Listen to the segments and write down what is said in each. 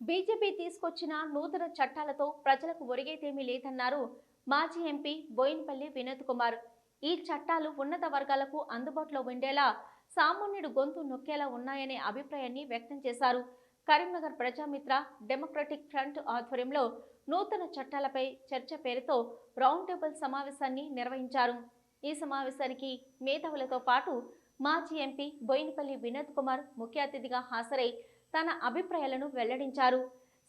BJP తీసుకొచ్చిన నూతన చట్టాలతో ప్రజలకు ఒరిగేదేమీ లేదన్నారు మాజీ ఎంపీ బోయిన్పల్లి వినోద్ కుమార్. ఈ చట్టాలు ఉన్నత వర్గాలకు అందుబాటులో ఉండేలా సామాన్యుడు గొంతు నొక్కేలా ఉన్నాయనే అభిప్రాయాన్ని వ్యక్తం చేశారు. కరీంనగర్ ప్రజామిత్ర డెమోక్రటిక్ ఫ్రంట్ ఆధ్వర్యంలో నూతన చట్టాలపై చర్చ పేరుతో రౌండ్ టేబుల్ సమావేశాన్ని నిర్వహించారు. ఈ సమావేశానికి మేధావులతో పాటు మాజీ ఎంపీ బోయినపల్లి వినోద్ కుమార్ ముఖ్య అతిథిగా హాజరై తన అభిప్రాయాలను వెల్లడించారు.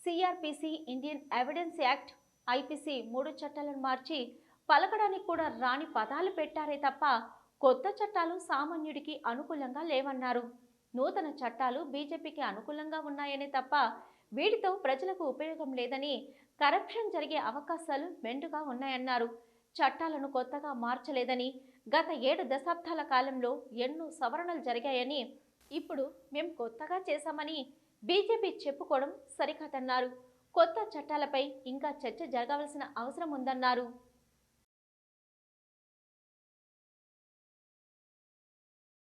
CRPC Indian Evidence Act IPC మూడు చట్టాలను మార్చి పలకడానికి కూడా రాని పదాలు పెట్టారే తప్ప కొత్త చట్టాలు సామాన్యుడికి అనుకూలంగా లేవన్నారు. నూతన చట్టాలు బీజేపీకి అనుకూలంగా ఉన్నాయనే తప్ప వీటితో ప్రజలకు ఉపయోగం లేదని కరప్షన్ జరిగే అవకాశాలు మెండుగా ఉన్నాయన్నారు. చట్టాలను కొత్తగా మార్చలేదని గత ఏడు దశాబ్దాల కాలంలో ఎన్నో సవరణలు జరిగాయని ఇప్పుడు మేము కొత్తగా చేశామని బీజేపీ చెప్పుకోవడం సరికాదన్నారు. కొత్త చట్టాలపై ఇంకా చర్చ జరగవలసిన అవసరం ఉందన్నారు.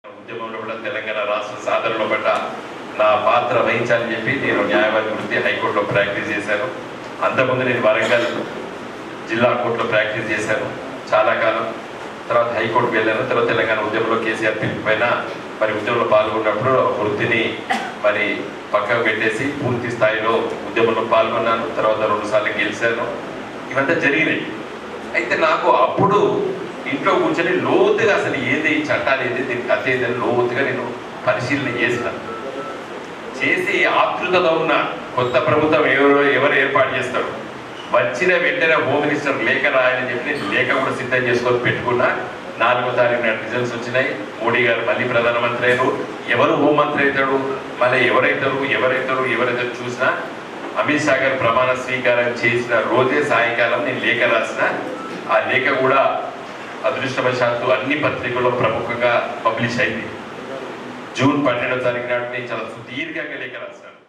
ఉద్యమంలో కూడా తెలంగాణ రాష్ట్ర సాధనలో పట్ల నా పాత్ర వహించాలని చెప్పి నేను న్యాయవాది వృత్తి హైకోర్టులో ప్రాక్టీస్ చేశాను. అంతకుముందు నేను వరంగల్ జిల్లా కోర్టులో ప్రాక్టీస్ చేశాను. చాలా కాలం తర్వాత హైకోర్టుకు వెళ్ళాను. తర్వాత తెలంగాణ ఉద్యమంలో కేసీఆర్ పిలుపు పైన మరి ఉద్యమంలో పాల్గొన్నప్పుడు వృత్తిని మరి పక్కకు పెట్టేసి పూర్తి స్థాయిలో ఉద్యమంలో పాల్గొన్నాను. తర్వాత రెండు సార్లు గెలిచాను. ఇవంతా జరిగినాయి. అయితే నాకు అప్పుడు ఇంట్లో కూర్చొని లోతుగా అసలు ఏది చట్టాలు ఏది దీనికి కథ ఏదని లోతుగా నేను పరిశీలన చేసిన. చేసి ఆతృతతో ఉన్న కొత్త ప్రభుత్వం ఎవరు ఎవరు ఏర్పాటు చేస్తాడు. వచ్చిన వెంటనే హోమ్ మినిస్టర్ లేఖ రాయని చెప్పి నేను లేఖ కూడా సిద్ధం చేసుకొని పెట్టుకున్నా. నాలుగో తారీఖు నాటి రిజల్ట్స్ వచ్చినాయి. మోడీ గారు మళ్ళీ ప్రధానమంత్రి అయ్యారు. ఎవరు హోంమంత్రి అవుతాడు? మళ్ళీ ఎవరైతారు? ఎవరైతారు? ఎవరైతే చూసినా అమిత్ షా గారు ప్రమాణ స్వీకారం చేసిన రోజే సాయంకాలం నేను లేఖ రాసిన. ఆ లేఖ కూడా అదృష్టవశాత్తు అన్ని పత్రికల్లో ప్రముఖంగా పబ్లిష్ అయింది. జూన్ పన్నెండో తారీఖు నాడు నేను చాలా సుదీర్ఘంగా లేఖ రాశాను.